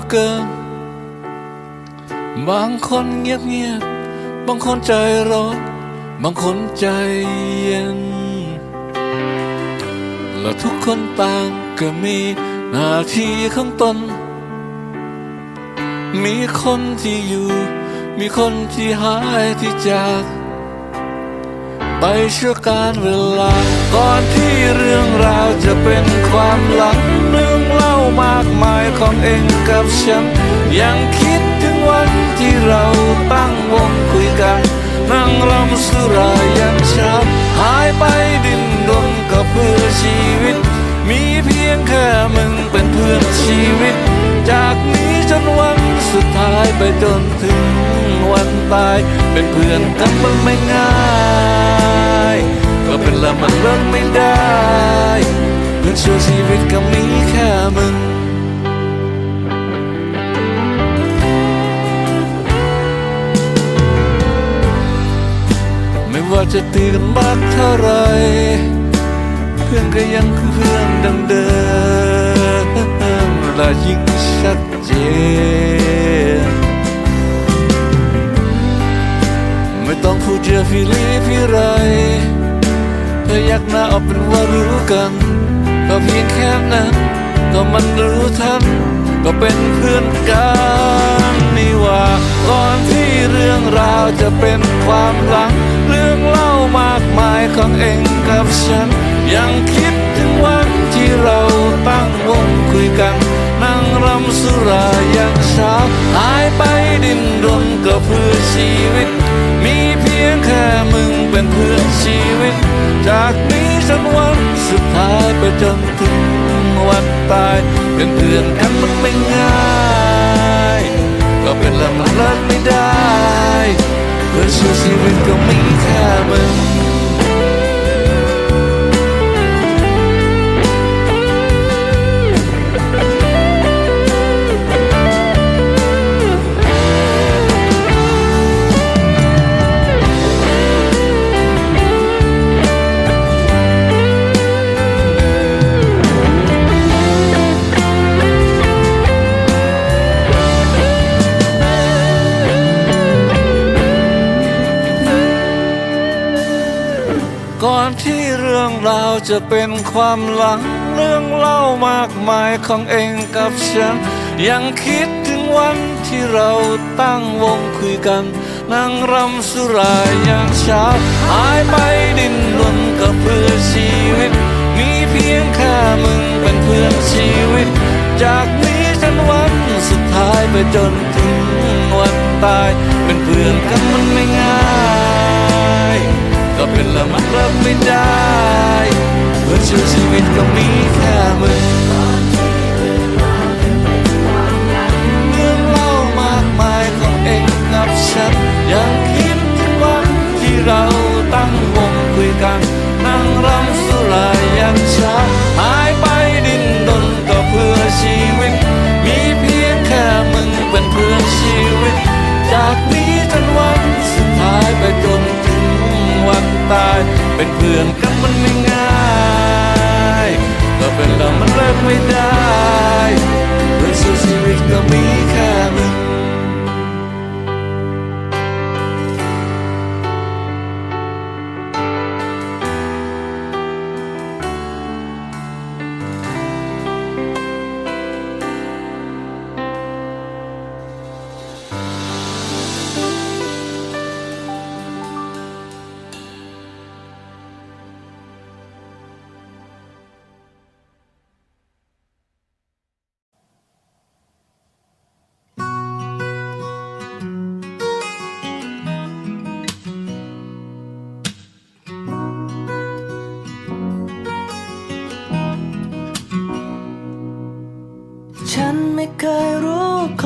อเกิน บางคนเงียบเงียบบางคนใจร้อน บางคนใจเย็น และทุกคนต่างก็มีหน้าที่ของตน มีคนที่อยู่ มีคนที่หายที่จากไปชั่วการเวลาก่อนที่เรื่องราวจะเป็นความหลัง องเองกับฉันยังคิดถึงวันที่เราตั้งวงคุยกัน นั่งรำสุรายันเช้าหายไปดินดนก็เพื่อชีวิต มีเพียงแค่มึงเป็นเพื่อนชีวิต จากนี้จนวันสุดท้ายไปจนถึงวันตาย เป็นเพื่อนกันมันไม่ง่ายก็เป็นละมันเลิกไม่ได้เพื่อนช่วชีวิตก็มีแค่มึง ว่าจะตีกันมากเท่าไร เพื่อนก็ยังคือเพื่อนดังเดิมและยิ่งชัดเจน ไม่ต้องพูดเจอพี่ลีพี่ไรถ้าอยากหน้าเอาเป็นว่ารู้กันก็เพียงแค่นั้นก็มันรู้ทันก็เป็นเพื่อนกันนี่ว่าก่อนที่เรื่องราวจะเป็นความหลัง มากมายของเองกับฉัน ยังคิดถึงวันที่เราตั้งวงคุยกัน นั่งรำสุราย่างเช้าหายไปดินรนก็เพื่อชีวิต มีเพียงแค่มึงเป็นเพื่อนชีวิต จากนี้จนวันสุดท้ายไปจนถึงวันตาย เป็นเพื่อนกันมันไม่ง่าย ก็เป็นละมันเลิกไม่ได้ เพื่อนชั่วชีวิ จะเป็นความหลังเรื่องเล่ามากมายของเองกับฉัน ยังคิดถึงวันที่เราตั้งวงคุยกันนั่งรำสุราอย่างเช้าหายไปดินรนก็เพื่อชีวิต มีเพียงแค่มึงเป็นเพื่อนชีวิต จากนี้จนวันสุดท้ายไปจนถึงวันตาย เป็นเพื่อนกันมันไม่ง่าย ก็เป็นละมันริ่มไม่ได้ ชีวิตชีวิตก็มีแค่มึงเรื่องเล่ามากมายของเองกับฉันยังคิดถึงวันที่เราตั้งวงคุยกัน นั่งรำสุรายันเช้าหายไปดินดนก็เพื่อชีวิต มีเพียงแค่มึงเป็นเพื่อนชีวิต จากนี้จนวันสุดท้ายไปจนถึงวันตาย เป็นเพื่อนกันมันไม่ง่าย เป็นเรามันเลิกไม่ได้เพื่อนสู้ชีวิตก็มี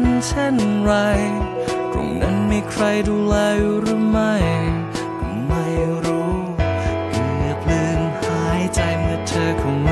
นเช่นไร ตรงนั้นมีใครดูแลหรือไม่ก็ไม่รู้เกือบลืมหายใจเมื่อเธอเข้ามา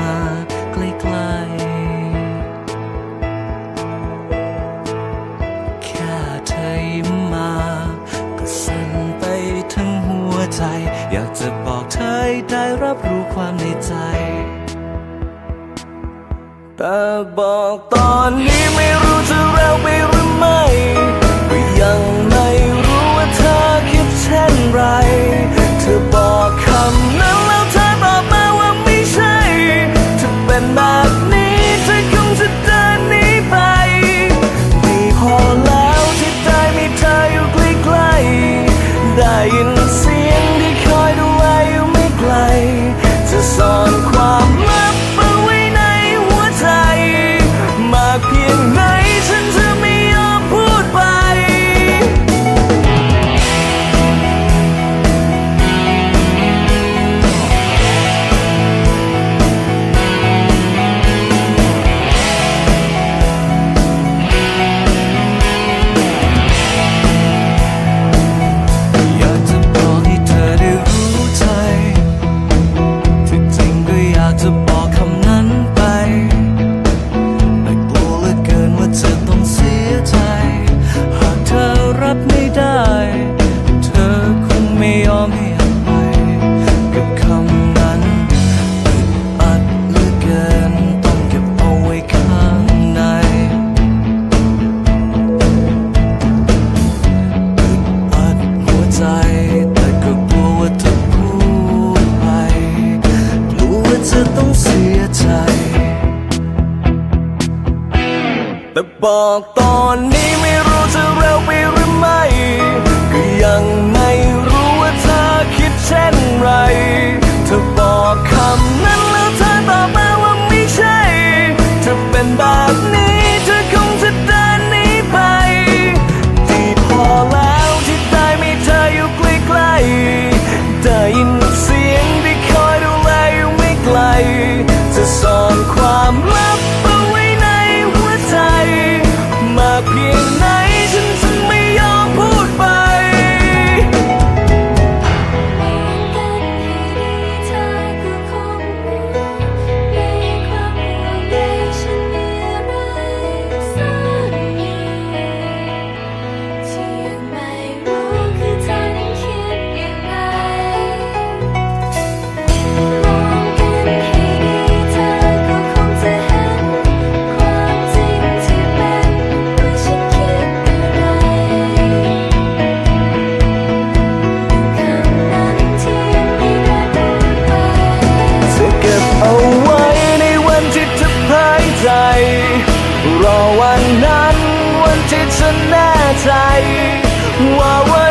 ียใจ แต่บอกตอนนี้ไม่รู้จะเร็วไปหรือไม่ ก็ยัง นั้นวันที่ฉันแน่ใจ ว่าวัน